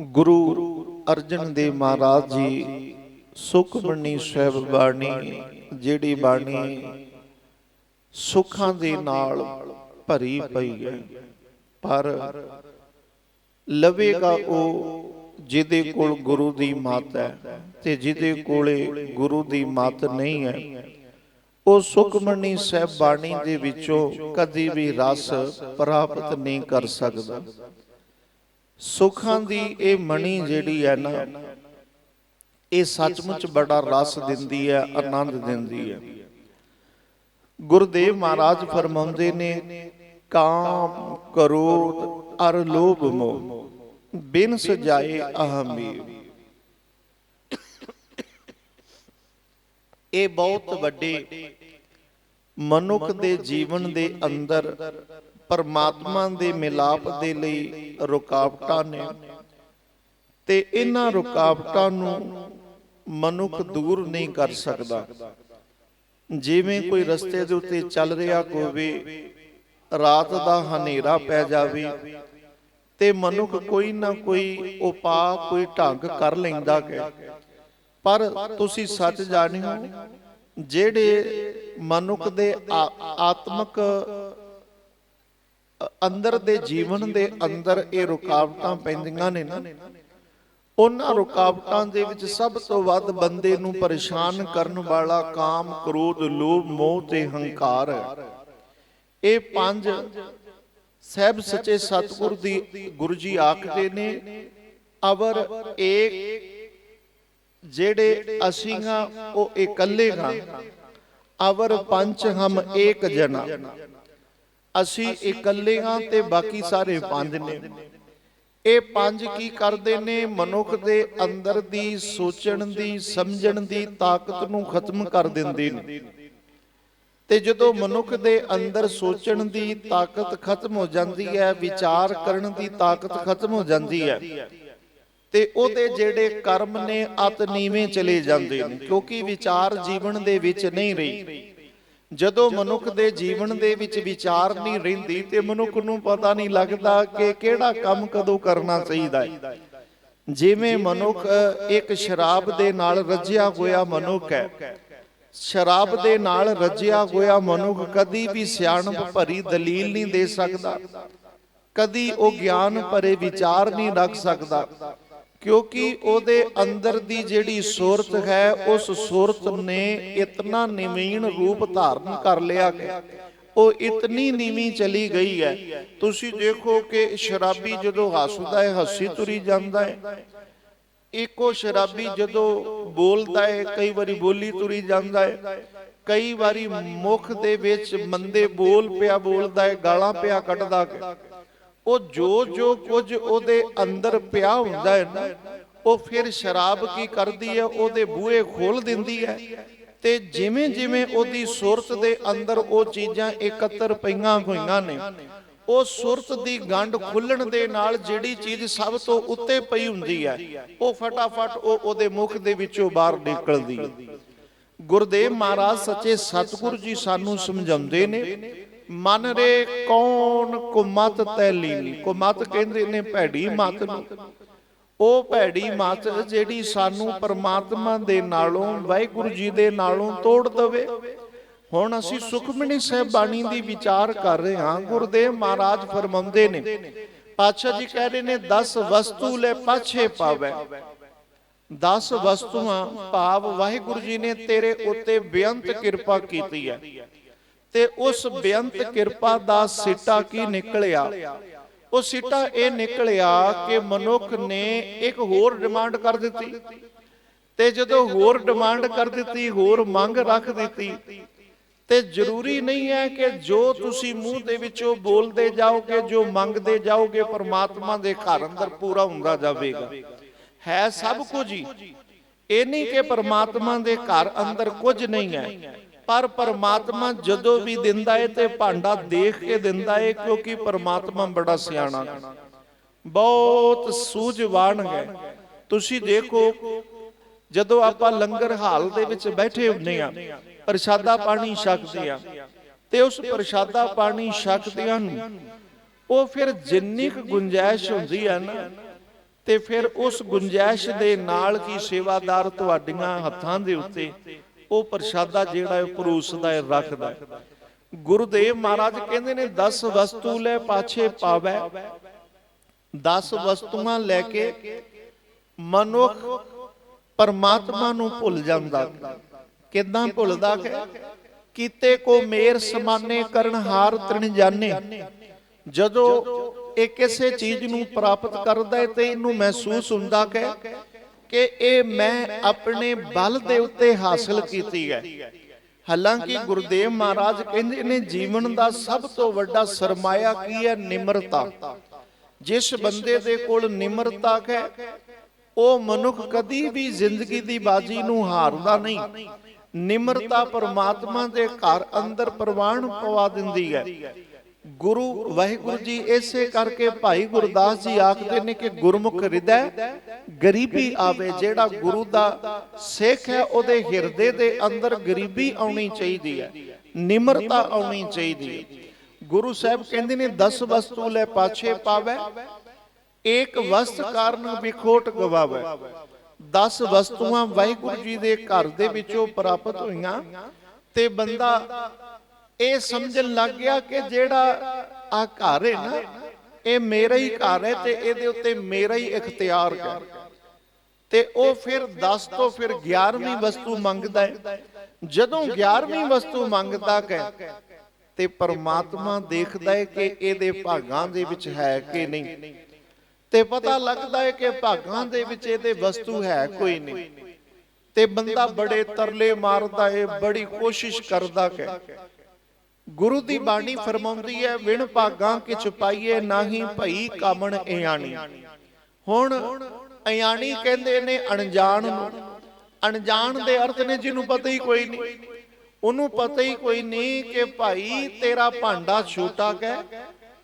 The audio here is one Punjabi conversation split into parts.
ਗੁਰੂ ਅਰਜਨ ਦੇਵ ਮਹਾਰਾਜ ਜੀ ਸੁਖਮਨੀ ਸਾਹਿਬ ਬਾਣੀ, ਜਿਹੜੀ ਬਾਣੀ ਸੁੱਖਾਂ ਦੇ ਨਾਲ ਭਰੀ ਪਈ ਹੈ। ਪਰ ਲਵੇਗਾ ਉਹ ਜਿਹਦੇ ਕੋਲ ਗੁਰੂ ਦੀ ਮੱਤ ਹੈ ਤੇ ਜਿਹਦੇ ਕੋਲੇ ਗੁਰੂ ਦੀ ਮੱਤ ਨਹੀਂ ਹੈ, ਉਹ ਸੁਖਮਨੀ ਸਾਹਿਬ ਬਾਣੀ ਦੇ ਵਿੱਚੋਂ ਕਦੀ ਵੀ ਰਸ ਪ੍ਰਾਪਤ ਨਹੀਂ ਕਰ ਸਕਦਾ। ਸੁੱਖਾਂ ਦੀ ਇਹ ਮਣੀ ਜਿਹੜੀ ਹੈ ਨਾ ਇਹ ਸੱਚਮੁੱਚ ਬੜਾ ਰਸ ਦਿੰਦੀ ਹੈ ਆਨੰਦ ਦਿੰਦੀ ਹੈ। ਗੁਰਦੇਵ ਮਹਾਰਾਜ ਫਰਮਾਉਂਦੇ ਨੇ ਕਾਮ ਕਰੋਧ ਅਰ ਲੋਭ ਮੋਹ। ਬਿਨ ਸਜਾਏ ਅਹਮੀ ਇਹ ਬਹੁਤ ਵੱਡੇ ਮਨੁੱਖ ਦੇ ਜੀਵਨ ਦੇ ਅੰਦਰ ਪਰਮਾਤਮਾ ਦੇ ਮਿਲਾਪ ਦੇ ਲਈ ਰੁਕਾਵਟਾਂ ਨੇ। ਤੇ ਇਹਨਾਂ ਰੁਕਾਵਟਾਂ ਨੂੰ ਮਨੁੱਖ ਦੂਰ ਨਹੀਂ ਕਰ ਸਕਦਾ। ਜਿਵੇਂ ਕੋਈ ਰਸਤੇ ਦੇ ਉੱਤੇ ਚੱਲ ਰਿਹਾ ਹੋਵੇ, ਰਾਤ ਦਾ ਹਨੇਰਾ ਪੈ ਜਾਵੇ, ਤੇ ਮਨੁੱਖ ਕੋਈ ਨਾ ਕੋਈ ਉਪਾਅ, ਕੋਈ ਢੰਗ ਕਰ ਲੈਂਦਾ ਹੈ। ਪਰ ਤੁਸੀਂ ਸੱਚ ਜਾਣਿਓ, ਜਿਹੜੇ ਮਨੁੱਖ ਦੇ ਆ- ਆਤਮਿਕ ਅੰਦਰ ਦੇ ਜੀਵਨ ਦੇ ਅੰਦਰ ਇਹ ਰੁਕਾਵਟਾਂ ਪੈਂਦੀਆਂ ਨੇ ਨਾ। ਉਹਨਾਂ ਰੁਕਾਵਟਾਂ ਦੇ ਵਿੱਚ ਸਭ ਤੋਂ ਵੱਧ ਬੰਦੇ ਨੂੰ ਪਰੇਸ਼ਾਨ ਕਰਨ ਵਾਲਾ ਕਾਮ ਕ੍ਰੋਧ ਲੋਭ ਮੋਹ ਤੇ ਹੰਕਾਰ ਹੈ। ਇਹ ਪੰਜ ਸਹਿਬ ਸੱਚੇ ਸਤਿਗੁਰ ਦੀ ਗੁਰੂ ਜੀ ਆਖਦੇ ਨੇ ਅਵਰ ਏਕ ਜਿਹੜੇ ਅਸੀਂ ਹਾਂ ਉਹ ਇਕੱਲੇ ਹਾਂ ਅਵਰ ਪੰਜ ਹਮ ਏਕ ਜਨਾ। ਅਸੀਂ ਇਕੱਲੇ ਹਾਂ ਤੇ ਬਾਕੀ ਸਾਰੇ ਪੰਜ ਨੇ। ਇਹ ਪੰਜ ਕੀ ਕਰਦੇ ਨੇ? ਮਨੁੱਖ ਦੇ ਅੰਦਰ ਦੀ ਸੋਚਣ ਦੀ, ਸਮਝਣ ਦੀ ਤਾਕਤ ਨੂੰ ਖਤਮ ਕਰ ਦਿੰਦੇ ਨੇ। ਤੇ ਜਦੋਂ ਮਨੁੱਖ ਦੇ ਅੰਦਰ ਸੋਚਣ ਦੀ ਤਾਕਤ ਖਤਮ ਹੋ ਜਾਂਦੀ ਹੈ, ਵਿਚਾਰ ਕਰਨ ਦੀ ਤਾਕਤ ਖਤਮ ਹੋ ਜਾਂਦੀ ਹੈ, ਤੇ ਉਹਦੇ ਜਿਹੜੇ ਕਰਮ ਨੇ ਅਤ ਨੀਵੇਂ ਚਲੇ ਜਾਂਦੇ ਨੇ, ਕਿਉਂਕਿ ਵਿਚਾਰ ਜੀਵਨ ਦੇ ਵਿੱਚ ਨਹੀਂ ਰਹੀ। ਜਦੋਂ ਮਨੁੱਖ ਦੇ ਜੀਵਨ ਦੇ ਵਿੱਚ ਵਿਚਾਰ ਨਹੀਂ ਰਹਿੰਦੀ ਤੇ ਮਨੁੱਖ ਨੂੰ ਪਤਾ ਨਹੀਂ ਲੱਗਦਾ ਕਿ ਕਿਹੜਾ ਕੰਮ ਕਦੋਂ ਕਰਨਾ ਚਾਹੀਦਾ ਹੈ। ਜਿਵੇਂ ਮਨੁੱਖ ਇੱਕ ਸ਼ਰਾਬ ਦੇ ਨਾਲ ਰੱਜਿਆ ਹੋਇਆ ਮਨੁੱਖ ਹੈ। ਸ਼ਰਾਬ ਦੇ ਨਾਲ ਰੱਜਿਆ ਹੋਇਆ ਮਨੁੱਖ ਕਦੀ ਵੀ ਸਿਆਣਪ ਭਰੀ ਦਲੀਲ ਨਹੀਂ ਦੇ ਸਕਦਾ। ਕਦੀ ਉਹ ਗਿਆਨ ਭਰੇ ਵਿਚਾਰ ਨਹੀਂ ਰੱਖ ਸਕਦਾ। ਕਿਉਂਕਿ ਉਹਦੇ ਅੰਦਰ ਦੀ ਜਿਹੜੀ ਸੂਰਤ ਹੈ ਉਸ ਸੂਰਤ ਨੇ ਇਤਨਾ ਨਿਮੀਨ ਰੂਪ ਧਾਰਨ ਕਰ ਲਿਆ ਹੈ। ਉਹ ਇਤਨੀ ਨੀਵੀਂ ਚਲੀ ਗਈ ਹੈ। ਤੁਸੀਂ ਦੇਖੋ ਕਿ ਸ਼ਰਾਬੀ ਜਦੋਂ ਹੱਸਦਾ ਹੈ ਹੱਸੀ ਤੁਰੀ ਜਾਂਦਾ ਹੈ। ਇੱਕੋ ਸ਼ਰਾਬੀ ਜਦੋਂ ਬੋਲਦਾ ਹੈ ਕਈ ਵਾਰੀ ਬੋਲੀ ਤੁਰੀ ਜਾਂਦਾ ਹੈ। ਕਈ ਵਾਰੀ ਮੁਖ ਦੇ ਵਿੱਚ ਮੰਦੇ ਬੋਲ ਪਿਆ ਬੋਲਦਾ ਹੈ ਗਾਲਾਂ ਪਿਆ ਕੱਢਦਾ ਹੈ। ਉਹ ਜੋ ਜੋ ਕੁਝ ਉਹਦੇ ਅੰਦਰ ਪਿਆ ਹੁੰਦਾ ਹੈ ਨਾ, ਉਹ ਫਿਰ ਸ਼ਰਾਬ ਕੀ ਕਰਦੀ ਹੈ? ਉਹਦੇ ਬੂਹੇ ਖੋਲ ਦਿੰਦੀ ਹੈ। ਤੇ ਜਿਵੇਂ ਜਿਵੇਂ ਉਹਦੀ ਸੁਰਤ ਦੇ ਅੰਦਰ ਉਹ ਚੀਜ਼ਾਂ ਇਕੱਤਰ ਪਈਆਂ ਹੋਈਆਂ ਨੇ, ਉਹ ਸੁਰਤ ਦੀ ਗੰਢ ਖੁੱਲਣ ਦੇ ਨਾਲ ਜਿਹੜੀ ਚੀਜ਼ ਸਭ ਤੋਂ ਉੱਤੇ ਪਈ ਹੁੰਦੀ ਹੈ, ਉਹ ਫਟਾਫਟ ਉਹ ਉਹਦੇ ਮੁਖ ਦੇ ਵਿੱਚੋਂ ਬਾਹਰ ਨਿਕਲਦੀ ਹੈ। ਗੁਰਦੇਵ ਮਹਾਰਾਜ ਸੱਚੇ ਸਤਿਗੁਰੂ ਜੀ ਸਾਨੂੰ ਸਮਝਾਉਂਦੇ ਨੇ ਮਨ ਰੇ ਕੌਣ ਕੁਮਤ ਤੈ ਲੀਨੀ? ਕੁਮਤ ਕਹਿੰਦੇ ਨੇ ਭੈੜੀ ਮਤ ਨੂੰ। ਉਹ ਭੈੜੀ ਮਤ ਜਿਹੜੀ ਸਾਨੂੰ ਪਰਮਾਤਮਾ ਦੇ ਨਾਲੋਂ, ਵਾਹਿਗੁਰੂ ਜੀ ਦੇ ਨਾਲੋਂ ਤੋੜ ਦਵੇ। ਹੁਣ ਅਸੀਂ ਸੁਖਮਨੀ ਸਾਹਿਬ ਬਾਣੀ ਦੀ ਵਿਚਾਰ ਕਰ ਰਹੇ ਹਾਂ। ਗੁਰਦੇਵ ਮਹਾਰਾਜ ਫਰਮਾਉਂਦੇ ਨੇ, ਪਾਤਸ਼ਾਹ ਜੀ ਕਹਿ ਰਹੇ ਨੇ 10 ਵਸਤੂ ਲੈ ਪਾਛੇ ਪਾਵੇ। 10 ਵਸਤੂਆਂ ਭਾਵ ਵਾਹਿਗੁਰੂ ਜੀ ਨੇ ਤੇਰੇ ਉੱਤੇ ਬੇਅੰਤ ਕਿਰਪਾ ਕੀਤੀ ਹੈ। ਤੇ ਉਸ ਬੇਅੰਤ ਕਿਰਪਾ ਦਾ ਸਿੱਟਾ ਕੀ ਨਿਕਲਿਆ? ਉਹ ਸਿੱਟਾ ਇਹ ਨਿਕਲਿਆ ਕਿ ਮਨੁੱਖ ਨੇ ਇੱਕ ਹੋਰ ਡਿਮਾਂਡ ਕਰ ਦਿੱਤੀ। ਤੇ ਜਦੋਂ ਹੋਰ ਡਿਮਾਂਡ ਕਰ ਦਿੱਤੀ, ਹੋਰ ਮੰਗ ਰੱਖ ਦਿੱਤੀ, ਤੇ ਜ਼ਰੂਰੀ ਨਹੀਂ ਹੈ ਕਿ ਜੋ ਤੁਸੀਂ ਮੂੰਹ ਦੇ ਵਿੱਚੋਂ ਬੋਲਦੇ ਜਾਓਗੇ, ਜੋ ਮੰਗਦੇ ਜਾਓਗੇ, ਪਰਮਾਤਮਾ ਦੇ ਘਰ ਅੰਦਰ ਪੂਰਾ ਹੁੰਦਾ ਜਾਵੇਗਾ। ਹੈ ਸਭ ਕੁਝ ਹੀ। ਇਹ ਨਹੀਂ ਕਿ ਪਰਮਾਤਮਾ ਦੇ ਘਰ ਅੰਦਰ ਕੁਝ ਨਹੀਂ ਹੈ। ਪਰ ਪਰਮਾਤਮਾ ਜਦੋਂ ਵੀ ਦਿੰਦਾ ਏ ਤੇ ਭਾਂਡਾ ਦੇਖ ਕੇ ਦਿੰਦਾ ਹੈ ਕਿਉਂਕਿ ਪਰਮਾਤਮਾ ਬੜਾ ਸਿਆਣਾ। ਹੈ ਬਹੁਤ ਸੂਝਵਾਨ ਹੈ। ਤੁਸੀਂ ਦੇਖੋ, ਜਦੋਂ ਆਪਾਂ ਲੰਗਰ ਹਾਲ ਦੇ ਵਿੱਚ ਬੈਠੇ ਹੁੰਦੇ ਆ ਪ੍ਰਸ਼ਾਦਾ ਪਾਣੀ ਛਕਦੇ ਆ ਤੇ ਉਸ ਪ੍ਰਸ਼ਾਦਾ ਪਾਣੀ ਛਕਦਿਆਂ ਨੂੰ ਉਹ ਫਿਰ ਜਿੰਨੀ ਕੁ ਗੁੰਜਾਇਸ਼ ਹੁੰਦੀ ਹੈ ਨਾ, ਤੇ ਫਿਰ ਉਸ ਗੁੰਜਾਇਸ਼ ਦੇ ਨਾਲ ਕੀ ਸੇਵਾਦਾਰ ਤੁਹਾਡੀਆਂ ਹੱਥਾਂ ਦੇ ਉੱਤੇ ਉਹ ਪ੍ਰਸ਼ਾਦਾ ਜਿਹੜਾ ਹੈ ਪਰੂਸਦਾ ਹੈ ਰੱਖਦਾ ਗੁਰਦੇਵ ਮਹਾਰਾਜ ਕਹਿੰਦੇ ਨੇ 10 ਵਸਤੂ ਲੈ ਪਾਛੇ ਪਾਵੈ। 10 ਵਸਤੂਆਂ ਲੈ ਕੇ ਮਨੁੱਖ ਪਰਮਾਤਮਾ ਨੂੰ ਭੁੱਲ ਜਾਂਦਾ ਕਿਦਾਂ ਭੁੱਲਦਾ ਕਿ ਕੀਤੇ ਕੋ ਮੇਰ ਸਮਾਨੇ ਕਰਨ ਹਾਰ ਤ੍ਰਿਣ ਜਾਣੇ। ਜਦੋਂ ਇਹ ਕਿਸੇ ਚੀਜ਼ ਨੂੰ ਪ੍ਰਾਪਤ ਕਰਦਾ ਹੈ ਤੇ ਇਹਨੂੰ ਮਹਿਸੂਸ ਹੁੰਦਾ ਕਿ ਕਿ ਇਹ ਮੈਂ ਆਪਣੇ ਬਲ ਦੇ ਉੱਤੇ ਹਾਸਲ ਕੀਤੀ ਹੈ। ਹਾਲਾਂਕਿ ਗੁਰਦੇਵ ਮਹਾਰਾਜ ਕਹਿੰਦੇ ਨੇ, ਜੀਵਨ ਦਾ ਸਭ ਤੋਂ ਵੱਡਾ ਸਰਮਾਇਆ ਕੀ ਹੈ? ਨਿਮਰਤਾ। ਜਿਸ ਬੰਦੇ ਦੇ ਕੋਲ ਨਿਮਰਤਾ ਹੈ, ਉਹ ਮਨੁੱਖ ਕਦੀ ਵੀ ਜ਼ਿੰਦਗੀ ਦੀ ਬਾਜੀ ਨੂੰ ਹਾਰਦਾ ਨਹੀਂ। ਨਿਮਰਤਾ ਪਰਮਾਤਮਾ ਦੇ ਘਰ ਅੰਦਰ ਪ੍ਰਵਾਨ ਪਵਾ ਦਿੰਦੀ ਹੈ। ਗੁਰੂ ਵਾਹਿਗੁਰੂ ਜੀ ਇਸੇ ਕਰਕੇ ਭਾਈ ਗੁਰਦਾਸ ਜੀ ਆਖਦੇ ਨੇ ਕਿ ਗੁਰਮੁਖ ਹਿਰਦੈ ਗਰੀਬੀ ਆਵੇ, ਜਿਹੜਾ ਗੁਰੂ ਦਾ ਸਿੱਖ ਹੈ, ਉਹਦੇ ਹਿਰਦੇ ਦੇ ਅੰਦਰ ਗਰੀਬੀ ਆਉਣੀ ਚਾਹੀਦੀ ਹੈ, ਨਿਮਰਤਾ ਆਉਣੀ ਚਾਹੀਦੀ ਹੈ। ਗੁਰੂ ਸਾਹਿਬ ਕਹਿੰਦੇ ਨੇ 10 ਵਸਤੂ ਲੈ ਪਾਛੇ ਪਾਵੇ, ਏਕ ਵਸਤ ਕਾਰਨ ਵਿਖੋਟ ਗਵਾਵੇ। 10 ਵਸਤੂਆਂ ਵਾਹਿਗੁਰੂ ਜੀ ਦੇ ਘਰ ਦੇ ਵਿੱਚੋਂ ਪ੍ਰਾਪਤ ਹੋਈਆਂ ਤੇ ਬੰਦਾ ਇਹ ਸਮਝਣ ਲੱਗ ਗਿਆ ਕਿ ਜਿਹੜਾ ਆ ਘਰ ਹੈ ਨਾ, ਇਹ ਮੇਰਾ ਹੀ ਘਰ ਹੈ ਤੇ ਇਹਦੇ ਉੱਤੇ ਮੇਰਾ ਹੀ ਇਖਤਿਆਰ ਹੈ। ਤੇ ਉਹ ਫਿਰ 10 ਤੋਂ ਫਿਰ 11ਵੀਂ ਵਸਤੂ ਮੰਗਦਾ ਹੈ। ਜਦੋਂ 11ਵੀਂ ਵਸਤੂ ਮੰਗਦਾ ਹੈ ਤੇ ਪਰਮਾਤਮਾ ਦੇਖਦਾ ਹੈ ਕਿ ਇਹਦੇ ਭਾਗਾਂ ਦੇ ਵਿੱਚ ਹੈ ਕਿ ਨਹੀਂ। ਤੇ ਪਤਾ ਲੱਗਦਾ ਹੈ ਕਿ ਭਾਗਾਂ ਦੇ ਵਿੱਚ ਇਹਦੇ ਵਸਤੂ ਹੈ ਕੋਈ ਨਹੀਂ। ਤੇ ਬੰਦਾ ਬੜੇ ਤਰਲੇ ਮਾਰਦਾ ਹੈ, ਬੜੀ ਕੋਸ਼ਿਸ਼ ਕਰਦਾ ਹੈ। ਗੁਰੂ ਦੀ ਬਾਣੀ ਫਰਮਾਉਂਦੀ ਹੈ, ਵਿਣ ਭਾਗਾਂ ਕਿਛ ਪਾਈਏ, ਨਾਹੀ ਭਈ ਕਾਮਣ ਇਆਣੀ। ਹੁਣ ਇਆਣੀ ਕਹਿੰਦੇ ਨੇ ਅਣਜਾਣ ਨੂੰ। ਅਣਜਾਣ ਦੇ ਅਰਥ ਨੇ ਜਿਹਨੂੰ ਪਤਾ ਹੀ ਕੋਈ ਨਹੀਂ। ਉਹਨੂੰ ਪਤਾ ਹੀ ਕੋਈ ਨਹੀਂ ਕਿ ਭਾਈ ਤੇਰਾ ਭਾਂਡਾ ਛੋਟਾ ਹੈ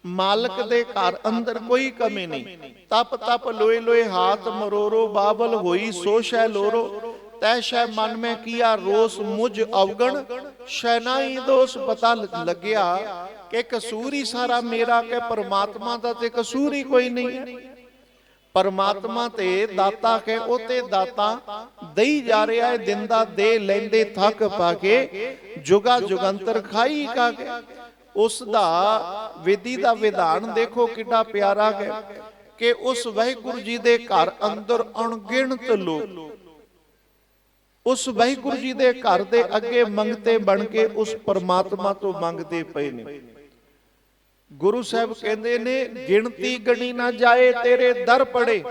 ਮਾਲਕ ਦੇ ਘਰ ਅੰਦਰ ਕੋਈ ਕਮੀ ਨਹੀਂ। ਤਪ ਤਪ ਲੋਏ ਲੋਏ ਹਾਥ ਮਰੋਰੋ, ਬਾਬਲ ਹੋਈ ਸੋ ਸ਼ੈ ਲੋਰੋ। ਤੈ ਸ਼ੈ ਮਨ ਮੈਂ ਕੀਆ ਰੋਸ ਮੁਝ ਅਵਗਣ, ਸ਼ੈਨਾਈ ਦੋਸ ਪਤਾ ਲੱਗਿਆ ਕਿ ਕਸੂਰ ਹੀ ਸਾਰਾ ਮੇਰਾ ਕਿ ਪਰਮਾਤਮਾ ਦਾ ਤੇ ਕਸੂਰ ਹੀ ਕੋਈ ਨਹੀਂ। ਹੈ ਪਰਮਾਤਮਾ ਤੇ ਦਾਤਾ ਕੇ ਉਹ ਦਾਤਾ ਦਈ ਜਾ ਰਿਹਾ ਹੈ ਦਿੰਦਾ ਦੇ ਲੈਂਦੇ ਥੱਕ ਪਾ ਕੇ, ਜੁਗਾ ਜੁਗੰਤਰ ਖਾਈ ਕਾ ਕੇ। ਉਸ ਦਾ ਵਿਧੀ ਦਾ ਵਿਧਾਨ ਦੇਖੋ ਕਿੰਨਾ ਪਿਆਰਾ ਹੈ ਕਿ ਉਸ ਵਾਹਿਗੁਰੂ ਜੀ ਦੇ ਘਰ ਅੰਦਰ ਅਣਗਿਣਤ ਲੋਕ ਉਸ ਵਾਹਿਗੁਰੂ ਜੀ ਦੇ ਘਰ ਦੇ ਅੱਗੇ ਮੰਗਤੇ ਬਣ ਕੇ ਉਸ ਪਰਮਾਤਮਾ ਤੋਂ ਮੰਗਦੇ ਪਏ ਨੇ। ਗੁਰੂ ਸਾਹਿਬ ਕਹਿੰਦੇ ਨੇ, ਗਿਣਤੀ ਗਣੀ ਨਾ ਜਾਏ ਤੇਰੇ ਦਰ ਪੜੇ।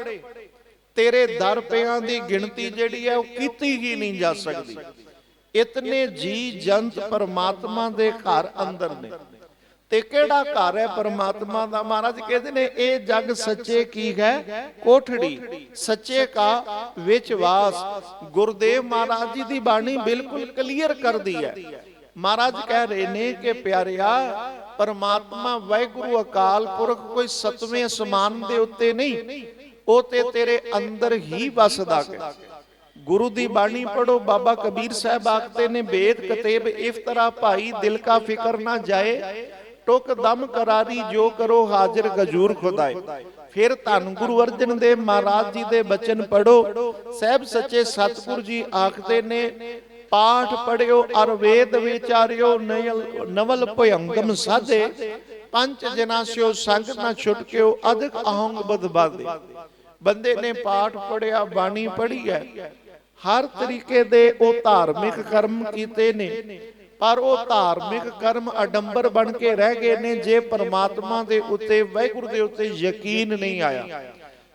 ਤੇਰੇ ਦਰ ਪਿਆਂ ਦੀ ਗਿਣਤੀ ਜਿਹੜੀ ਹੈ ਉਹ ਕੀਤੀ ਹੀ ਨਹੀਂ ਜਾ ਸਕਦੀ। ਇਤਨੇ ਜੀ ਜੰਤ ਪਰਮਾਤਮਾ ਦੇ ਘਰ ਅੰਦਰ ਨੇ। ਤੇ ਕਿਹੜਾ ਘਰ ਹੈ ਪਰਮਾਤਮਾ ਦਾ? ਮਹਾਰਾਜ ਕਹਿੰਦੇ ਨੇ, ਇਹ ਜਗ ਸੱਚੇ ਕੀ ਹੈ? ਕੋਠੜੀ। ਸੱਚੇ ਕਾ ਵਿੱਚ ਵਾਸ। ਗੁਰਦੇਵ ਮਹਾਰਾਜ ਜੀ ਦੀ ਬਾਣੀ ਬਿਲਕੁਲ ਕਲੀਅਰ ਕਰਦੀ ਹੈ। ਮਹਾਰਾਜ ਕਹਿ ਰਹੇ ਨੇ ਕਿ ਪਿਆਰਿਆ, ਪਰਮਾਤਮਾ ਵਾਹਿਗੁਰੂ ਅਕਾਲ ਪੁਰਖ ਕੋਈ ਸਤਵੇਂ ਅਸਮਾਨ ਦੇ ਉੱਤੇ ਨਹੀਂ, ਉਹ ਤੇ ਤੇਰੇ ਅੰਦਰ ਹੀ ਵਸਦਾ ਹੈ। ਗੁਰੂ ਦੀ ਬਾਣੀ ਪੜੋ ਬਾਬਾ ਕਬੀਰ ਸਾਹਿਬ ਆਖਤੇ ਨੇ ਬੇਦ ਕਤੇਬ, ਇਫਤਰਾ, ਭਾਈ, ਦਿਲ ਕਾ ਫਿਕਰ ਨਾ ਜਾਏ। ਟੁਕ ਦਮ ਕਰਾਰੀ ਜੋ ਕਰੋ ਹਾਜ਼ਰ ਗਜੂਰ ਖੁਦਾਏ ਫਿਰ ਧੰਨ ਗੁਰੂ ਅਰਜਨ ਦੇਵ ਮਹਾਰਾਜ ਜੀ ਦੇ ਬਚਨ ਪੜੋ ਸਹਿਬ ਸੱਚੇ ਸਤਿਗੁਰ ਜੀ ਆਖਦੇ ਨੇ, ਪਾਠ ਪੜਿਓ ਅਰ ਵੇਦ ਵਿਚਾਰਿਓ ਨਵਲ ਭਯੰਗਮ ਸਾਧੇ। ਪੰਜ ਜਨਾ ਸਿਓ ਸੰਗ ਨਾ ਛੁਟਕਿਓ ਅਧਿਕ ਅਹੰਗ ਬਦਬਾਦੇ ਬੰਦੇ ਨੇ ਪਾਠ ਪੜਿਆ ਬਾਣੀ ਪੜ੍ਹੀ ਹੈ। ਹਰ ਤਰੀਕੇ ਦੇ ਉਹ ਧਾਰਮਿਕ ਕਰਮ ਕੀਤੇ ਨੇ। ਪਰ ਉਹ ਧਾਰਮਿਕ ਕਰਮ ਅਡੰਬਰ ਬਣ ਕੇ ਰਹਿ ਗਏ ਨੇ ਜੇ ਪਰਮਾਤਮਾ ਦੇ ਉੱਤੇ, ਵਾਹਿਗੁਰੂ ਦੇ ਉੱਤੇ ਯਕੀਨ ਨਹੀਂ ਆਇਆ।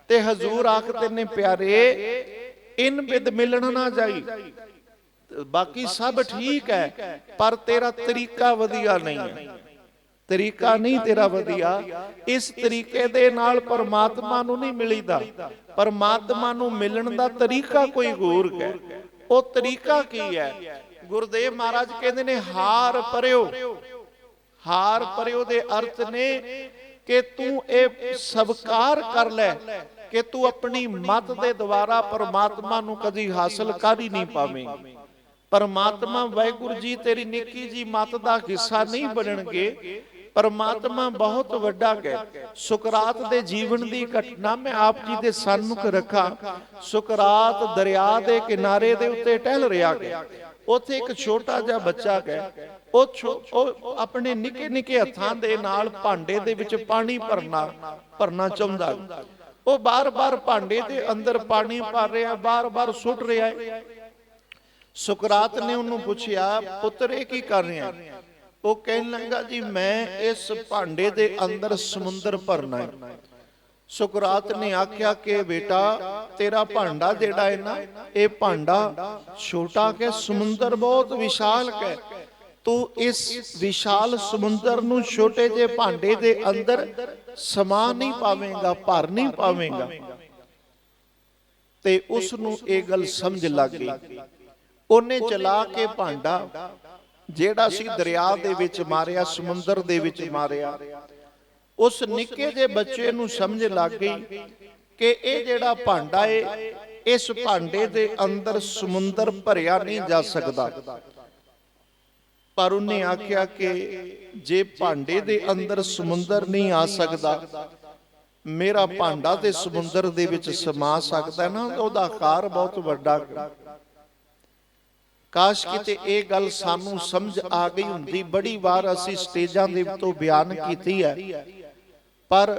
ਤੇ ਹਜ਼ੂਰ ਆਖਦੇ ਨੇ, ਪਿਆਰੇ, ਇਨ ਬਿਦ ਮਿਲਣ ਨਾ ਜਾਈ। ਬਾਕੀ ਸਭ ਠੀਕ ਹੈ, ਪਰ ਤੇਰਾ ਤਰੀਕਾ ਵਧੀਆ ਨਹੀਂ ਹੈ। ਤਰੀਕਾ ਨਹੀਂ ਤੇਰਾ ਵਧੀਆ। ਇਸ ਤਰੀਕੇ ਦੇ ਨਾਲ ਪਰਮਾਤਮਾ ਨੂੰ ਨਹੀਂ ਮਿਲੀਦਾ। ਪਰਮਾਤਮਾ ਨੂੰ ਮਿਲਣ ਦਾ ਤਰੀਕਾ ਕੋਈ ਹੋਰ ਹੈ ਉਹ ਤਰੀਕਾ ਕੀ ਹੈ? ਗੁਰਦੇਵ ਮਹਾਰਾਜ ਕਹਿੰਦੇ ਨੇ, ਹਾਰ ਪਰਿਓ। ਹਾਰ ਪਰਿਓ ਦੇ ਅਰਥ ਨੇ ਕਿ ਤੂੰ ਇਹ ਸਵਕਾਰ ਕਰ ਲੈ ਕਿ ਤੂੰ ਆਪਣੀ ਮਤ ਦੇ ਦੁਆਰਾ ਪਰਮਾਤਮਾ ਨੂੰ ਕਦੀ ਹਾਸਲ ਕਰ ਹੀ ਨਹੀਂ ਪਾਵੇਂਗੀ। ਪਰਮਾਤਮਾ, ਵਾਹਿਗੁਰੂ ਜੀ, ਤੇਰੀ ਨਿੱਕੀ ਜੀ ਮਤ ਦਾ ਹਿੱਸਾ ਨਹੀਂ ਬਣਨਗੇ। ਪਰਮਾਤਮਾ ਬਹੁਤ ਵੱਡਾ ਹੈ ਸੁਕਰਾਤ ਦੇ ਜੀਵਨ ਦੀ ਘਟਨਾ ਮੈਂ ਆਪ ਜੀ ਦੇ ਸਨਮੁਖ ਰੱਖਾਂ। ਸੁਕਰਾਤ ਦਰਿਆ ਦੇ ਕਿਨਾਰੇ ਦੇ ਉੱਤੇ ਟਹਿਲ ਰਿਹਾ ਹੈ ਉੱਥੇ ਇੱਕ ਛੋਟਾ ਜਿਹਾ ਬੱਚਾ ਹੈ। ਉਹ ਆਪਣੇ ਨਿੱਕੇ ਨਿੱਕੇ ਹੱਥਾਂ ਦੇ ਨਾਲ ਭਾਂਡੇ ਦੇ ਵਿੱਚ ਪਾਣੀ ਭਰਨਾ ਭਰਨਾ ਚਾਹੁੰਦਾ ਉਹ ਬਾਰ-ਬਾਰ ਭਾਂਡੇ ਦੇ ਅੰਦਰ ਪਾਣੀ ਭਰ ਰਿਹਾ ਬਾਰ-ਬਾਰ ਸੁੱਟ ਰਿਹਾ ਹੈ। ਸੁਕਰਾਤ ਨੇ ਉਹਨੂੰ ਪੁੱਛਿਆ ਪੁੱਤਰ ਇਹ ਕੀ ਕਰ ਰਿਹਾ ਹੈ ਉਹ ਕਹਿਣ ਲੱਗਾ ਜੀ ਮੈਂ ਇਸ ਭਾਂਡੇ ਦੇ ਅੰਦਰ ਸਮੁੰਦਰ ਭਰਨਾ ਹੈ। ਸੁਕਰਾਤ ਨੇ ਆਖਿਆ ਕਿ ਬੇਟਾ, ਤੇਰਾ ਭਾਂਡਾ ਜਿਹੜਾ ਹੈ ਨਾ ਇਹ ਭਾਂਡਾ ਛੋਟਾ ਕਿ ਸਮੁੰਦਰ ਬਹੁਤ ਵਿਸ਼ਾਲ ਹੈ। ਤੂੰ ਇਸ ਵਿਸ਼ਾਲ ਸਮੁੰਦਰ ਨੂੰ ਛੋਟੇ ਜਿਹੇ ਭਾਂਡੇ ਦੇ ਅੰਦਰ ਸਮਾ ਨਹੀਂ ਪਾਵੇਂਗਾ, ਭਰ ਨਹੀਂ ਪਾਵੇਂਗਾ। ਤੇ ਉਸ ਨੂੰ ਇਹ ਗੱਲ ਸਮਝ ਲੱਗ ਗਈ। ਉਹਨੇ ਚਲਾ ਕੇ ਭਾਂਡਾ, ਜਿਹੜਾ ਸੀ ਦਰਿਆ ਦੇ ਵਿੱਚ ਮਾਰਿਆ, ਸਮੁੰਦਰ ਦੇ ਵਿੱਚ ਮਾਰਿਆ। ਉਸ ਨਿੱਕੇ ਜਿਹੇ ਬੱਚੇ ਨੂੰ ਸਮਝ ਲੱਗ ਗਈ ਕਿ ਇਹ ਜਿਹੜਾ ਭਾਂਡਾ ਏ, ਇਸ ਭਾਂਡੇ ਦੇ ਅੰਦਰ ਸਮੁੰਦਰ ਭਰਿਆ ਨਹੀਂ ਜਾ ਸਕਦਾ। ਪਰ ਉਹਨੇ ਆਖਿਆ ਕਿ ਜੇ ਭਾਂਡੇ ਦੇ ਅੰਦਰ ਸਮੁੰਦਰ ਨਹੀਂ ਆ ਸਕਦਾ, ਮੇਰਾ ਭਾਂਡਾ ਤੇ ਸਮੁੰਦਰ ਦੇ ਵਿੱਚ ਸਮਾ ਸਕਦਾ ਨਾ ਉਹਦਾ ਆਕਾਰ ਬਹੁਤ ਵੱਡਾ। ਕਾਸ਼ ਕਿਤੇ ਇਹ ਗੱਲ ਸਾਨੂੰ ਸਮਝ ਆ ਗਈ ਹੁੰਦੀ, ਬੜੀ ਵਾਰ ਅਸੀਂ ਸਟੇਜਾਂ ਦੇ ਉੱਤੋਂ ਬਿਆਨ ਕੀਤੀ ਹੈ। ਪਰ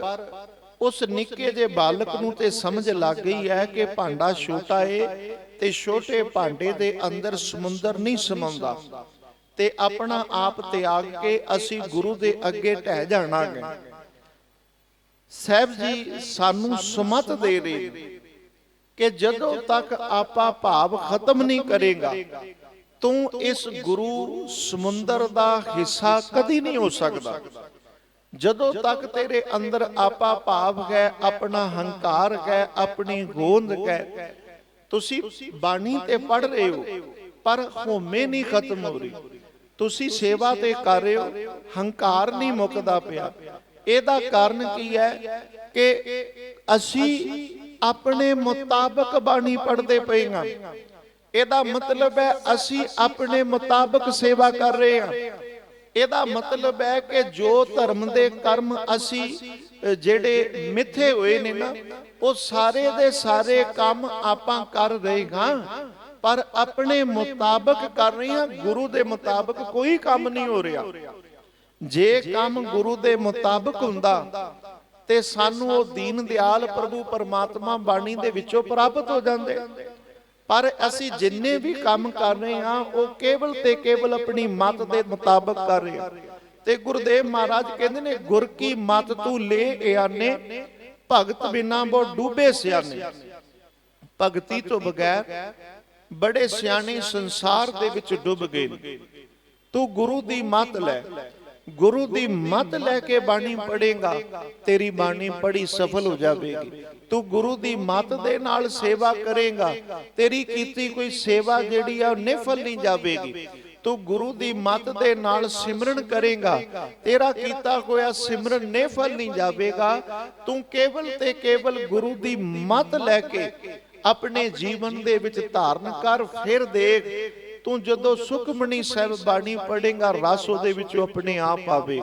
ਉਸ ਨਿੱਕੇ ਜਿਹੇ ਬਾਲਕ ਨੂੰ ਤੇ ਸਮਝ ਲੱਗ ਗਈ ਹੈ ਕਿ ਭਾਂਡਾ ਛੋਟਾ ਏ ਤੇ ਛੋਟੇ ਭਾਂਡੇ ਦੇ ਅੰਦਰ ਸਮੁੰਦਰ ਨਹੀਂ ਸਮਾਉਂਦਾ। ਤੇ ਆਪਣਾ ਆਪ ਤਿਆਗ ਕੇ ਅਸੀਂ ਗੁਰੂ ਦੇ ਅੱਗੇ ਟਹਿ ਜਾਣਾ ਹੈ ਸਹਿਬ ਜੀ ਸਾਨੂੰ ਸਮਤ ਦੇ ਰਹੇ ਕਿ ਜਦੋਂ ਤੱਕ ਆਪਾ ਭਾਵ ਖਤਮ ਨਹੀਂ ਕਰੇਗਾ, ਤੂੰ ਇਸ ਗੁਰੂ ਸਮੁੰਦਰ ਦਾ ਹਿੱਸਾ ਕਦੀ ਨਹੀਂ ਹੋ ਸਕਦਾ। ਜਦੋਂ ਤੱਕ ਤੇਰੇ ਅੰਦਰ ਆਪਾ ਭਾਵ ਹੈ, ਆਪਣਾ ਹੰਕਾਰ ਹੈ, ਆਪਣੀ ਗੋਂਦ ਹੈ, ਤੁਸੀਂ ਬਾਣੀ ਤੇ ਪੜ ਰਹੇ ਹੋ, ਪਰ ਹੋਮੇ ਨਹੀਂ ਖਤਮ ਹੋ ਰਹੀ। ਤੁਸੀਂ ਸੇਵਾ ਤੇ ਕਰ ਰਹੇ ਹੋ, ਹੰਕਾਰ ਨਹੀਂ ਮੁੱਕਦਾ ਪਿਆ। ਇਹਦਾ ਕਾਰਨ ਕੀ ਹੈ ਕਿ ਅਸੀਂ ਆਪਣੇ ਮੁਤਾਬਕ ਬਾਣੀ ਪੜ੍ਹਦੇ ਪਏ ਹਾਂ। ਇਹਦਾ ਮਤਲਬ ਹੈ ਅਸੀਂ ਆਪਣੇ ਮੁਤਾਬਕ ਸੇਵਾ ਕਰ ਰਹੇ ਹਾਂ। ਇਹਦਾ ਮਤਲਬ ਹੈ ਕਿ ਜੋ ਧਰਮ ਦੇ ਕਰਮ ਅਸੀਂ ਜਿਹੜੇ ਮਿੱਥੇ ਹੋਏ ਨੇ ਨਾ, ਉਹ ਸਾਰੇ ਦੇ ਸਾਰੇ ਕੰਮ ਆਪਾਂ ਕਰ ਰਹੇ ਹਾਂ। ਪਰ ਆਪਣੇ ਮੁਤਾਬਕ ਕਰ ਰਹੇ ਹਾਂ, ਗੁਰੂ ਦੇ ਮੁਤਾਬਕ ਕੋਈ ਕੰਮ ਨਹੀਂ ਹੋ ਰਿਹਾ। ਜੇ ਕੰਮ ਗੁਰੂ ਦੇ ਮੁਤਾਬਕ ਹੁੰਦਾ, ਤੇ ਸਾਨੂੰ ਉਹ ਦੀਨ ਦਿਆਲ ਪ੍ਰਭੂ ਪਰਮਾਤਮਾ ਬਾਣੀ ਦੇ ਵਿੱਚੋਂ ਪ੍ਰਾਪਤ ਹੋ ਜਾਂਦੇ। ਪਰ ਅਸੀਂ ਜਿੰਨੇ ਵੀ ਕੰਮ ਕਰ ਰਹੇ ਹਾਂ, ਉਹ ਕੇਵਲ ਤੇ ਕੇਵਲ ਆਪਣੀ ਮਤ ਦੇ ਮੁਤਾਬਕ ਕਰ ਰਹੇ ਹਾਂ। ਤੇ ਗੁਰਦੇਵ ਮਹਾਰਾਜ ਕਹਿੰਦੇ ਨੇ, ਗੁਰ ਕੀ ਮਤ ਤੂੰ ਲੈ ਆਨੇ, ਭਗਤ ਬਿਨਾ ਬੋ ਡੂਬੇ ਸਿਆਨੇ ਭਗਤੀ ਤੋਂ ਬਗੈਰ ਬੜੇ ਸਿਆਣੇ ਸੰਸਾਰ ਦੇ ਵਿੱਚ ਡੁੱਬ ਗਏ ਤੂੰ ਗੁਰੂ ਦੀ ਮਤ ਲੈ। ਗੁਰੂ ਦੀ ਮਤ ਲੈ ਕੇ ਬਾਣੀ ਪੜੇਗਾ ਤੇਰੀ ਬਾਣੀ ਬੜੀ ਸਫਲ ਹੋ ਜਾਵੇਗੀ। ਤੂੰ ਗੁਰੂ ਦੀ ਮਤ ਦੇ ਨਾਲ ਸੇਵਾ ਕਰੇਗਾ। ਤੇਰੀ ਕੀਤੀ ਕੋਈ ਸੇਵਾ ਜਿਹੜੀ ਆ ਨਿਫਲ ਨਹੀਂ ਜਾਵੇਗੀ। ਤੂੰ ਗੁਰੂ ਦੀ ਮਤ ਦੇ ਨਾਲ ਸਿਮਰਨ ਕਰੇਗਾ। ਤੇਰਾ ਕੀਤਾ ਹੋਇਆ ਸਿਮਰਨ ਨਿਫਲ ਨਹੀਂ ਜਾਵੇਗਾ। ਤੂੰ ਕੇਵਲ ਤੇ ਕੇਵਲ ਗੁਰੂ ਦੀ ਮਤ ਲੈ ਕੇ ਆਪਣੇ ਜੀਵਨ ਦੇ ਵਿੱਚ ਧਾਰਨ ਕਰ ਫਿਰ ਦੇਖ। ਤੂੰ ਜਦੋਂ ਸੁਖਮਣੀ ਸਾਹਿਬ ਬਾਣੀ ਪੜੇਗਾ ਰਸ ਉਹਦੇ ਵਿੱਚੋਂ ਆਪਣੇ ਆਪ ਆਵੇ।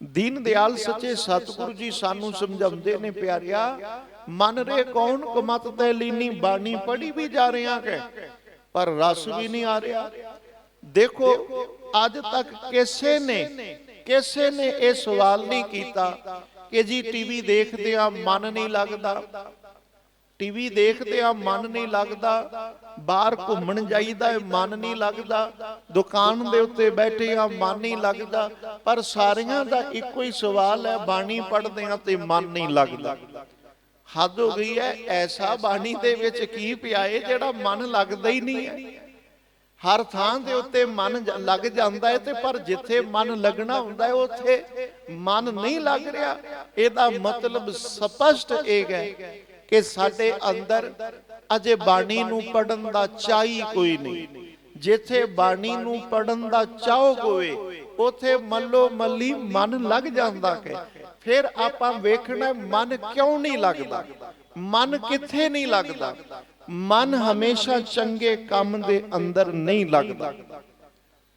ਦੀਨ ਦਿਆਲ ਸੱਚੇ ਸਤਿਗੁਰੂ ਜੀ ਸਾਨੂੰ ਸਮਝਾਉਂਦੇ ਨੇ, ਪਿਆਰਿਆ, ਮਨ ਰੇ ਕੌਣ ਕਮਤ ਤੈ ਲੀਨੀ, ਬਾਣੀ ਪੜੀ ਵੀ ਜਾ ਰਿਆਂ ਹੈ ਪਰ ਰਸ ਵੀ ਨਹੀਂ ਆ ਰਿਹਾ। ਦੇਖੋ, ਅੱਜ ਤੱਕ ਕਿਸੇ ਨੇ ਕਿਸੇ ਨੇ ਇਹ ਸਵਾਲ ਨਹੀਂ ਕੀਤਾ ਕਿ ਜੀ ਟੀਵੀ ਦੇਖਦੇ ਆ ਮਨ ਨਹੀਂ ਲੱਗਦਾ। ਟੀਵੀ ਦੇਖਦੇ ਆ, ਮਨ ਨਹੀਂ ਲੱਗਦਾ, ਬਾਹਰ ਘੁੰਮਣ ਜਾਈਦਾ, ਮਨ ਨਹੀਂ ਲੱਗਦਾ, ਦੁਕਾਨ ਦੇ ਉੱਤੇ ਬੈਠੇ ਆ, ਮਨ ਨਹੀਂ ਲੱਗਦਾ, ਪਰ ਸਾਰਿਆਂ ਦਾ ਇੱਕੋ ਹੀ ਸਵਾਲ ਹੈ, ਬਾਣੀ ਪੜ੍ਹਦੇ ਆ ਤੇ ਮਨ ਨਹੀਂ ਲੱਗਦਾ। ਹੱਦ ਹੋ ਗਈ ਹੈ, ਐਸਾ ਬਾਣੀ ਦੇ ਵਿੱਚ ਕੀ ਪਿਆ ਜਿਹੜਾ ਮਨ ਲੱਗਦਾ ਹੀ ਨਹੀਂ ਹੈ। ਹਰ ਥਾਂ ਦੇ ਉੱਤੇ ਮਨ ਲੱਗ ਜਾਂਦਾ ਹੈ ਤੇ ਪਰ ਜਿੱਥੇ ਮਨ ਲੱਗਣਾ ਹੁੰਦਾ ਹੈ ਉੱਥੇ ਮਨ ਨਹੀਂ ਲੱਗ ਰਿਹਾ। ਇਹਦਾ ਮਤਲਬ ਸਪਸ਼ਟ ਇਹ ਹੈ ਕਿ ਸਾਡੇ ਅੰਦਰ ਅਜੇ ਬਾਣੀ ਨੂੰ ਪੜਨ ਦਾ ਚਾਹੀ ਕੋਈ ਨਹੀਂ। ਜਿੱਥੇ ਬਾਣੀ ਨੂੰ ਪੜਨ ਦਾ ਚਾਹ ਹੋਵੇ ਉਥੇ ਮੱਲੋ ਮੱਲੀ ਮਨ ਲੱਗ ਜਾਂਦਾ ਹੈ ਫਿਰ ਆਪਾਂ ਵੇਖਣਾ ਮਨ ਕਿਉਂ ਨਹੀਂ ਲੱਗਦਾ? ਮਨ ਕਿੱਥੇ ਨਹੀਂ ਲੱਗਦਾ? ਮਨ ਹਮੇਸ਼ਾ ਚੰਗੇ ਕੰਮ ਦੇ ਅੰਦਰ ਨਹੀਂ ਲੱਗਦਾ।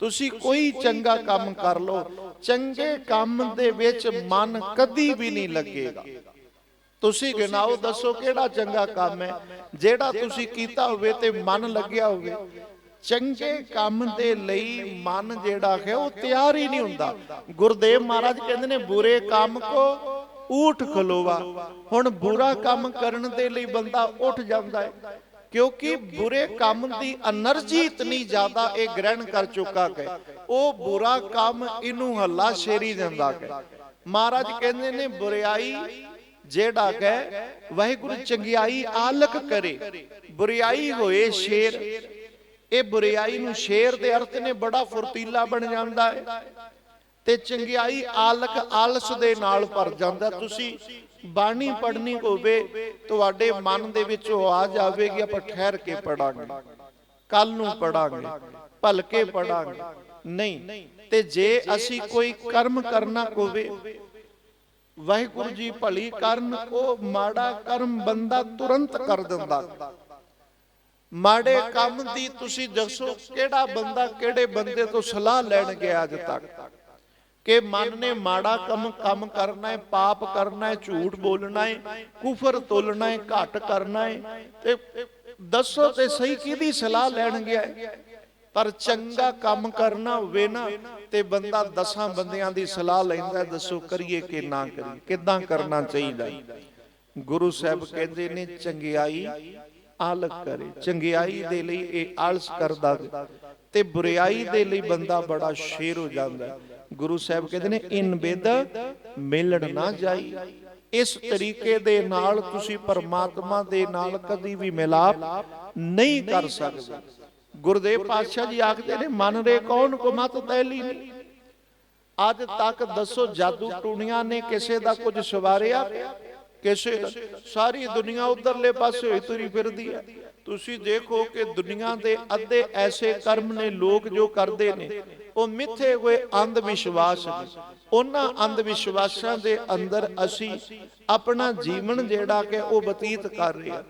ਤੁਸੀਂ ਕੋਈ ਚੰਗਾ ਕੰਮ ਕਰ ਲਓ, ਚੰਗੇ ਕੰਮ ਦੇ ਵਿੱਚ ਮਨ ਕਦੀ ਵੀ ਨਹੀਂ ਲੱਗੇਗਾ। ਤੁਸੀਂ ਗਿਣਾਓ ਦੱਸੋ ਕਿਹੜਾ ਚੰਗਾ ਕੰਮ ਹੈ। ਜਿਹੜਾ ਤੁਸੀਂ ਕੀਤਾ ਹੋਵੇ ਤੇ ਮਨ ਲੱਗਿਆ ਹੋਵੇ। ਚੰਗੇ ਕੰਮ ਦੇ ਲਈ ਮਨ ਜਿਹੜਾ ਹੈ ਉਹ ਤਿਆਰ ਹੀ ਨਹੀਂ ਹੁੰਦਾ। ਗੁਰਦੇਵ ਮਹਾਰਾਜ ਕਹਿੰਦੇ ਨੇ ਬੁਰੇ ਕੰਮ ਕੋ ਊਠ ਖਲੋਵਾ। ਹੁਣ ਬੁਰਾ ਕੰਮ ਕਰਨ ਦੇ ਲਈ ਬੰਦਾ ਉੱਠ ਜਾਂਦਾ ਹੈ। ਕਿਉਂਕਿ ਬੁਰੇ ਕੰਮ ਦੀ એનર્ਜੀ ਇਤਨੀ ਜ਼ਿਆਦਾ ਇਹ ਗ੍ਰਹਿਣ ਕਰ ਚੁੱਕਾ ਹੈ। ਉਹ ਬੁਰਾ ਕੰਮ ਇਹਨੂੰ ਹੱਲਾ ਸ਼ੇਰੀ ਦਿੰਦਾ ਹੈ। ਮਹਾਰਾਜ ਕਹਿੰਦੇ ਨੇ ਬੁਰਾਈ ਜਿਹੜਾ ਹੈ ਵਾਹਿਗੁਰੂ ਚੰਗਿਆਈ ਆਲਕ ਕਰੇ। ਬੁਰਾਈ ਹੋਏ ਸ਼ੇਰ। ਇਹ ਬੁਰਾਈ ਨੂੰ ਸ਼ੇਰ ਦੇ ਅਰਥ ਨੇ ਬੜਾ ਫੁਰਤੀਲਾ ਬਣ ਜਾਂਦਾ ਹੈ। ਤੇ ਚੰਗਿਆਈ ਆਲਕ ਆਲਸ ਦੇ ਨਾਲ ਭਰ ਜਾਂਦਾ। ਤੁਸੀਂ ਬਾਣੀ ਪੜਨੀ ਹੋਵੇ, ਤੁਹਾਡੇ ਮਨ ਦੇ ਵਿੱਚ ਉਹ ਆ ਜਾਵੇਗੀ, ਆਪਾਂ ਠਹਿਰ ਕੇ ਪੜਾਂਗੇ ਕੱਲ ਨੂੰ ਪੜਾਂਗੇ ਭਲਕੇ ਪੜਾਂਗੇ ਨਹੀਂ, ਤੇ ਜੇ ਅਸੀਂ ਕੋਈ ਕਰਮ ਕਰਨਾ ਹੋਵੇ ਵਾਹਿਗੁਰੂ ਜੀ ਭਲੀ ਕਰਨ, ਉਹ ਮਾੜਾ ਕਰਮ ਬੰਦਾ ਤੁਰੰਤ ਕਰ ਦਿੰਦਾ। ਮਾੜੇ ਕੰਮ ਦੀ ਤੁਸੀਂ ਦੱਸੋ ਕਿਹੜਾ ਬੰਦਾ ਕਿਹੜੇ ਬੰਦੇ ਤੋਂ ਸਲਾਹ ਲੈਣ ਗਿਆ ਅੱਜ ਤੱਕ? ਕਿ ਮਨ ਨੇ ਮਾੜਾ ਕੰਮ ਕੰਮ ਕਰਨਾ ਹੈ, ਪਾਪ ਕਰਨਾ ਹੈ, ਝੂਠ ਬੋਲਣਾ ਹੈ, ਕੁਫਰ ਤੋਲਣਾ ਹੈ, ਘਟ ਕਰਨਾ ਹੈ ਤੇ ਦੱਸੋ ਤੇ ਸਹੀ ਕਿਹਦੀ ਸਲਾਹ ਲੈਣ ਗਿਆ ਪਰ ਚੰਗਾ ਕੰਮ ਕਰਨਾ ਹੋਵੇ ਨਾ ਤੇ ਬੰਦਾ ਦਸਾਂ ਬੰਦਿਆਂ ਦੀ ਸਲਾਹ ਲੈਂਦਾ ਦੱਸੋ ਕਰੀਏ ਕਿ ਨਾ ਕਰੀਏ, ਕਿੱਦਾਂ ਕਰਨਾ ਚਾਹੀਦਾ? ਗੁਰੂ ਸਾਹਿਬ ਕਹਿੰਦੇ ਨੇ, ਚੰਗਿਆਈ ਆਲਕ ਕਰੇ। ਚੰਗਿਆਈ ਦੇ ਲਈ ਇਹ ਆਲਸ ਕਰਦਾ ਤੇ ਬੁਰਾਈ ਦੇ ਲਈ ਬੰਦਾ ਬੜਾ ਸ਼ੇਰ ਹੋ ਜਾਂਦਾ ਗੁਰੂ ਸਾਹਿਬ ਕਹਿੰਦੇ ਨੇ, ਇਨ ਬੇਦ ਮਿਲਣ ਨਾ ਜਾਈ। ਇਸ ਤਰੀਕੇ ਦੇ ਨਾਲ ਤੁਸੀਂ ਪਰਮਾਤਮਾ ਦੇ ਨਾਲ ਕਦੀ ਵੀ ਮਿਲਾਪ ਨਹੀਂ ਕਰ ਸਕਦੇ। ਗੁਰਦੇਵ ਪਾਤਸ਼ਾਹ ਜੀ ਆਖਦੇ ਨੇ ਮਨ ਰੇ ਕੌਣ ਕੋ ਮਤ ਤੈਲੀ? ਨਹੀਂ ਅੱਜ ਤੱਕ ਦੱਸੋ ਜਾਦੂ ਟੂਣੀਆਂ ਨੇ ਕਿਸੇ ਦਾ ਕੁਝ ਸਵਾਰਿਆ? ਕਿਸੇ ਸਾਰੀ ਦੁਨੀਆ ਉਧਰਲੇ ਪਾਸੇ ਹੋਈ ਤੁਰੀ ਫਿਰਦੀ ਹੈ। ਤੁਸੀਂ ਦੇਖੋ ਕਿ ਦੁਨੀਆ ਦੇ ਅੱਧੇ ਐਸੇ ਕਰਮ ਨੇ ਲੋਕ ਜੋ ਕਰਦੇ ਨੇ ਉਹ ਮਿੱਥੇ ਹੋਏ ਅੰਧ ਵਿਸ਼ਵਾਸ ਨੇ। ਉਹਨਾਂ ਅੰਧ ਵਿਸ਼ਵਾਸਾਂ ਦੇ ਅੰਦਰ ਅਸੀਂ ਆਪਣਾ ਜੀਵਨ ਜਿਹੜਾ ਕਿ ਉਹ ਬਤੀਤ ਕਰ ਰਹੇ ਹਾਂ।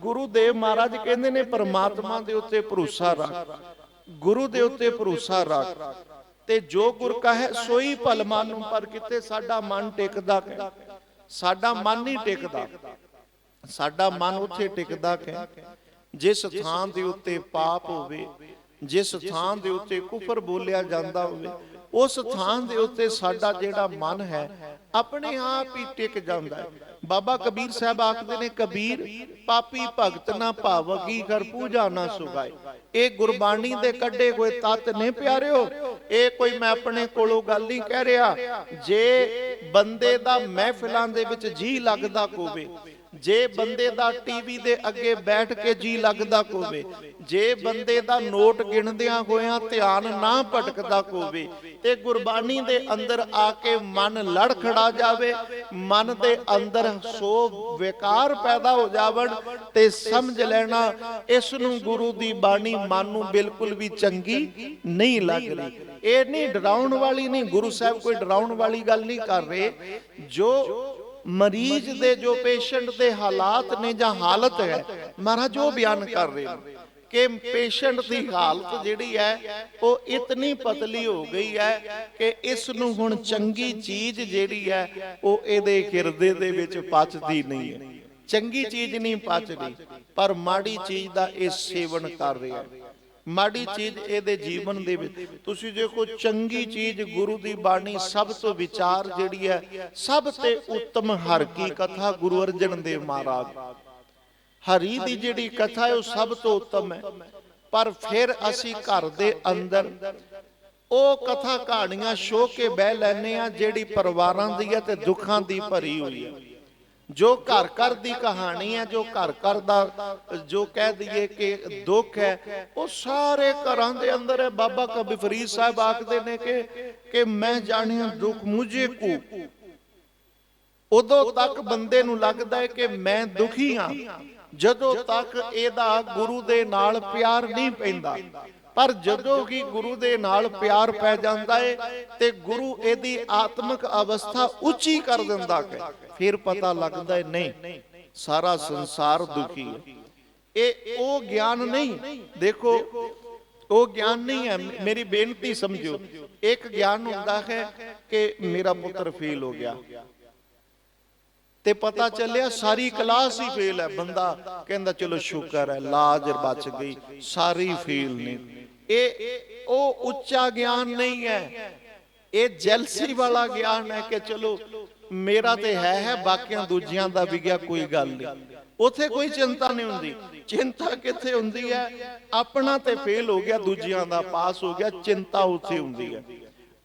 ਗੁਰੂ ਦੇਵ ਮਹਾਰਾਜ ਕਹਿੰਦੇ ਨੇ, ਪਰਮਾਤਮਾ ਦੇ ਉੱਤੇ ਭਰੋਸਾ ਰੱਖ। ਗੁਰੂ ਦੇ ਉੱਤੇ ਭਰੋਸਾ ਰੱਖ। ਤੇ ਜੋ ਗੁਰ ਕਹੇ, ਸੋਈ ਭਲ ਮਾਨੂ, ਪਰ ਕਿਤੇ ਸਾਡਾ ਮਨ ਟਿਕਦਾ ਹੈ ਸਾਡਾ ਮਨ ਨਹੀਂ ਟਿਕਦਾ। ਸਾਡਾ ਮਨ ਉੱਥੇ ਟਿਕਦਾ ਹੈ ਜਿਸ ਥਾਂ ਦੇ ਉੱਤੇ ਪਾਪ ਹੋਵੇ, ਜਿਸ ਥਾਂ ਦੇ ਉੱਤੇ ਕੁਫਰ ਬੋਲਿਆ ਜਾਂਦਾ ਹੋਵੇ ਉਸ ਥਾਂ ਦੇ ਉੱਤੇ ਸਾਡਾ ਜਿਹੜਾ ਮਨ ਹੈ, ਆਪਣੇ ਆਪ ਹੀ ਟਿਕ ਜਾਂਦਾ ਹੈ। ਬਾਬਾ ਕਬੀਰ ਸਾਹਿਬ ਆਖਦੇ ਨੇ, ਕਬੀਰ, ਪਾਪੀ ਭਗਤ ਨਾ ਭਾਵਗੀ ਕਰ ਪੂਜਾ ਨਾ ਸੁਗਾਏ। ਇਹ ਗੁਰਬਾਣੀ ਦੇ ਕੱਢੇ ਹੋਏ ਤਤ ਨੇ ਪਿਆਰਿਓ, ਇਹ ਕੋਈ ਮੈਂ ਆਪਣੇ ਕੋਲੋਂ ਗੱਲ ਨਹੀਂ ਕਹਿ ਰਿਹਾ। ਜੇ ਬੰਦੇ ਦਾ ਮਹਿਫਿਲਾਂ ਦੇ ਵਿੱਚ ਜੀ ਲੱਗਦਾ ਹੋਵੇ ਜੇ ਬੰਦੇ ਦਾ ਟੀਵੀ ਦੇ ਅੱਗੇ ਬੈਠ ਕੇ ਜੀ ਲੱਗਦਾ ਹੋਵੇ ਜੇ ਬੰਦੇ ਦਾ ਨੋਟ ਗਿਣਦਿਆਂ ਹੋਇਆਂ ਧਿਆਨ ਨਾ ਭਟਕਦਾ ਹੋਵੇ ਤੇ ਗੁਰਬਾਣੀ ਦੇ ਅੰਦਰ ਆ ਕੇ ਮਨ ਲੜ ਖੜਾ ਜਾਵੇ, ਮਨ ਦੇ ਅੰਦਰ ਸੋ ਵਿਕਾਰ ਪੈਦਾ ਹੋ ਜਾਵਣ, ਤੇ ਸਮਝ ਲੈਣਾ ਇਸ ਨੂੰ ਗੁਰੂ ਦੀ ਬਾਣੀ ਮਨ ਨੂੰ ਬਿਲਕੁਲ ਵੀ ਚੰਗੀ ਨਹੀਂ ਲੱਗ ਰਹੀ। ਇਹ ਨਹੀਂ ਡਰਾਉਣ ਵਾਲੀ ਨਹੀਂ, ਗੁਰੂ ਸਾਹਿਬ ਕੋਈ ਡਰਾਉਣ ਵਾਲੀ ਗੱਲ ਨਹੀਂ ਕਰ ਰਹੇ। ਜੋ ਮਰੀਜ਼ ਦੇ ਜੋ ਪੇਸ਼ੈਂਟ ਦੇ ਹਾਲਾਤ ਨੇ ਜਾਂ ਹਾਲਤ ਹੈ, ਮਹਾਰਾਜ ਉਹ ਬਿਆਨ ਕਰ ਰਹੇ ਨੇ ਕਿ ਪੇਸ਼ੈਂਟ ਦੀ ਹਾਲਤ ਜਿਹੜੀ ਹੈ, ਉਹ ਇਤਨੀ ਪਤਲੀ ਹੋ ਗਈ ਹੈ ਕਿ ਇਸ ਨੂੰ ਹੁਣ ਚੰਗੀ ਚੀਜ਼ ਜਿਹੜੀ ਹੈ, ਉਹ ਇਹਦੇ ਹਿਰਦੇ ਦੇ ਵਿੱਚ ਪਚਦੀ ਨਹੀਂ ਹੈ। ਚੰਗੀ ਚੀਜ਼ ਨਹੀਂ ਪਚਦੀ, ਪਰ ਮਾੜੀ ਚੀਜ਼ ਦਾ ਇਹ ਸੇਵਨ ਕਰ ਰਿਹਾ ਹੈ। ਮਾੜੀ ਚੀਜ਼ ਇਹਦੇ ਜੀਵਨ ਦੇ ਵਿੱਚ। ਤੁਸੀਂ ਦੇਖੋ, ਚੰਗੀ ਚੀਜ਼ ਗੁਰੂ ਦੀ ਬਾਣੀ ਸਭ ਤੋਂ ਵਿਚਾਰ ਜਿਹੜੀ ਹੈ, ਸਭ ਤੇ ਉੱਤਮ ਹਰ ਕੀ ਕਥਾ ਗੁਰੂ ਅਰਜਨ ਦੇਵ ਮਹਾਰਾਜ। ਹਰੀ ਦੀ ਜਿਹੜੀ ਕਥਾ ਹੈ, ਉਹ ਸਭ ਤੋਂ ਉੱਤਮ ਹੈ। ਪਰ ਫਿਰ ਅਸੀਂ ਘਰ ਦੇ ਅੰਦਰ ਉਹ ਕਥਾ ਕਹਾਣੀਆਂ ਸ਼ੋ ਕੇ ਬਹਿ ਲੈਨੇ ਆ ਜਿਹੜੀ ਪਰਿਵਾਰਾਂ ਦੀ ਹੈ ਤੇ ਦੁੱਖਾਂ ਦੀ ਭਰੀ ਹੋਈ ਹੈ। ਜੋ ਘਰ ਘਰ ਦੀ ਕਹਾਣੀ ਹੈ, ਜੋ ਘਰ ਘਰ ਦਾ, ਜੋ ਕਹਿ ਦਈਏ ਕਿ ਦੁੱਖ ਹੈ, ਉਹ ਸਾਰੇ ਘਰਾਂ ਦੇ ਅੰਦਰ ਹੈ। ਬਾਬਾ ਕਬੀ ਫਰੀਦ ਸਾਹਿਬ ਆਖਦੇ ਨੇ ਕਿ ਕਿ ਮੈਂ ਜਾਣਿਆ ਦੁੱਖ ਮੁਝੇ ਕੋ। ਉਦੋਂ ਤੱਕ ਬੰਦੇ ਨੂੰ ਲੱਗਦਾ ਹੈ ਕਿ ਮੈਂ ਦੁਖੀ ਹਾਂ। ਜਦੋਂ ਤੱਕ ਇਹਦਾ ਗੁਰੂ ਦੇ ਨਾਲ ਪਿਆਰ ਨਹੀਂ ਪੈਂਦਾ। ਪਰ ਜਦੋਂ ਕਿ ਗੁਰੂ ਦੇ ਨਾਲ ਪਿਆਰ ਪੈ ਜਾਂਦਾ ਹੈ ਤੇ ਗੁਰੂ ਇਹਦੀ ਆਤਮਿਕ ਅਵਸਥਾ ਉੱਚੀ ਕਰ ਦਿੰਦਾ ਹੈ, ਫਿਰ ਪਤਾ ਲੱਗਦਾ ਹੈ ਨਹੀਂ, ਸਾਰਾ ਸੰਸਾਰ ਦੁਖੀ ਹੈ। ਇਹ ਉਹ ਗਿਆਨ ਨਹੀਂ, ਦੇਖੋ, ਉਹ ਗਿਆਨ ਨਹੀਂ ਹੈ, ਮੇਰੀ ਬੇਨਤੀ ਸਮਝੋ, ਇੱਕ ਗਿਆਨ ਹੁੰਦਾ ਹੈ ਕਿ ਮੇਰਾ ਪੁੱਤਰ ਫੇਲ ਹੋ ਗਿਆ। ਤੇ ਪਤਾ ਚੱਲਿਆ ਸਾਰੀ ਕਲਾਸ ਹੀ ਫੇਲ ਹੈ ਬੰਦਾ ਕਹਿੰਦਾ ਚਲੋ ਸ਼ੁਕਰ ਹੈ ਲਾਜ ਬਚ ਗਈ। ਸਾਰੀ ਫੇਲ ਨੇ ਇਹ ਉਹ ਉੱਚਾ ਗਿਆਨ ਨਹੀਂ ਹੈ। ਇਹ ਜੈਲਸੀ ਵਾਲਾ ਗਿਆਨ ਹੈ ਕਿ ਚਲੋ ਮੇਰਾ ਤੇ ਹੈ ਹੈ ਬਾਕੀਆਂ ਦੂਜਿਆਂ ਦਾ ਵੀ ਗਿਆ ਕੋਈ ਗੱਲ ਨਹੀਂ। ਉਥੇ ਕੋਈ ਚਿੰਤਾ ਨਹੀਂ ਹੁੰਦੀ। ਚਿੰਤਾ ਕਿੱਥੇ ਹੁੰਦੀ ਹੈ? ਆਪਣਾ ਤੇ ਫੇਲ ਹੋ ਗਿਆ ਦੂਜਿਆਂ ਦਾ ਪਾਸ ਹੋ ਗਿਆ ਚਿੰਤਾ ਉਥੇ ਹੁੰਦੀ ਹੈ।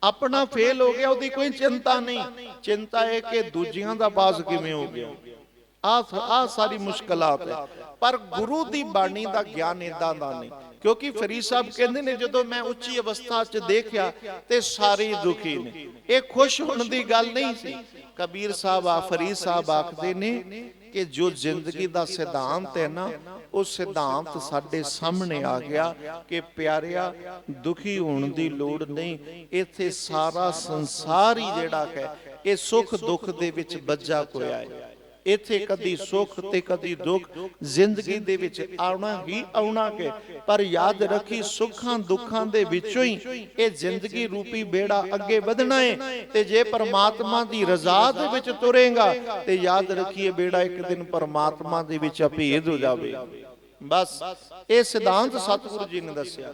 ਆਪਣਾ ਫੇਲ ਹੋ ਗਿਆ, ਉਹਦੀ ਕੋਈ ਚਿੰਤਾ ਨਹੀਂ। ਚਿੰਤਾ ਇਹ ਕਿ ਦੂਜਿਆਂ ਦਾ ਬਾਜ਼ ਕਿਵੇਂ ਹੋ ਗਿਆ? ਆ ਆ ਸਾਰੀ ਮੁਸ਼ਕਲਾਤ ਹੈ। ਪਰ ਗੁਰੂ ਦੀ ਬਾਣੀ ਦਾ ਗਿਆਨ ਇਦਾਂ ਦਾ ਨਹੀਂ। ਕਿਉਂਕਿ ਫਰੀਦ ਸਾਹਿਬ ਕਹਿੰਦੇ ਨੇ, ਜਦੋਂ ਮੈਂ ਉੱਚੀ ਅਵਸਥਾ 'ਚ ਦੇਖਿਆ ਤੇ ਸਾਰੇ ਦੁਖੀ ਨੇ। ਇਹ ਖੁਸ਼ ਹੋਣ ਦੀ ਗੱਲ ਨਹੀਂ ਸੀ। ਕਬੀਰ ਸਾਹਿਬ ਆ, ਫਰੀਦ ਸਾਹਿਬ ਆਖਦੇ ਨੇ ਕਿ ਜੋ ਜ਼ਿੰਦਗੀ ਦਾ ਸਿਧਾਂਤ ਹੈ ਨਾ, ਉਹ ਸਿਧਾਂਤ ਸਾਡੇ ਸਾਹਮਣੇ ਆ ਗਿਆ ਕਿ ਪਿਆਰਿਆ, ਦੁਖੀ ਹੋਣ ਦੀ ਲੋੜ ਨਹੀਂ। ਇੱਥੇ ਸਾਰਾ ਸੰਸਾਰ ਹੀ ਜਿਹੜਾ ਹੈ, ਇਹ ਸੁੱਖ ਦੁੱਖ ਦੇ ਵਿੱਚ ਬੱਜਾ ਹੋਇਆ ਹੈ। ਇੱਥੇ ਕਦੀ ਸੁੱਖ ਤੇ ਕਦੀ ਦੁੱਖ ਜ਼ਿੰਦਗੀ ਦੇ ਵਿੱਚ ਆਉਣਾ ਹੀ ਆਉਣਾ ਕੇ ਪਰ ਯਾਦ ਰੱਖੀ ਸੁੱਖਾਂ ਦੁੱਖਾਂ ਦੇ ਵਿੱਚੋਂ ਹੀ ਇਹ ਜ਼ਿੰਦਗੀ ਰੂਪੀ ਬੇੜਾ ਅੱਗੇ ਵਧਣਾ ਹੈ ਤੇ ਜੇ ਪਰਮਾਤਮਾ ਦੀ ਰਜ਼ਾ ਦੇ ਵਿੱਚ ਤੁਰੇਗਾ ਤੇ ਯਾਦ ਰੱਖੀਏ ਬੇੜਾ ਇੱਕ ਦਿਨ ਪਰਮਾਤਮਾ ਦੇ ਵਿੱਚ ਅਭੇਦ ਹੋ ਜਾਵੇ। ਬਸ ਇਹ ਸਿਧਾਂਤ ਸਤਿਗੁਰੂ ਜੀ ਨੇ ਦੱਸਿਆ।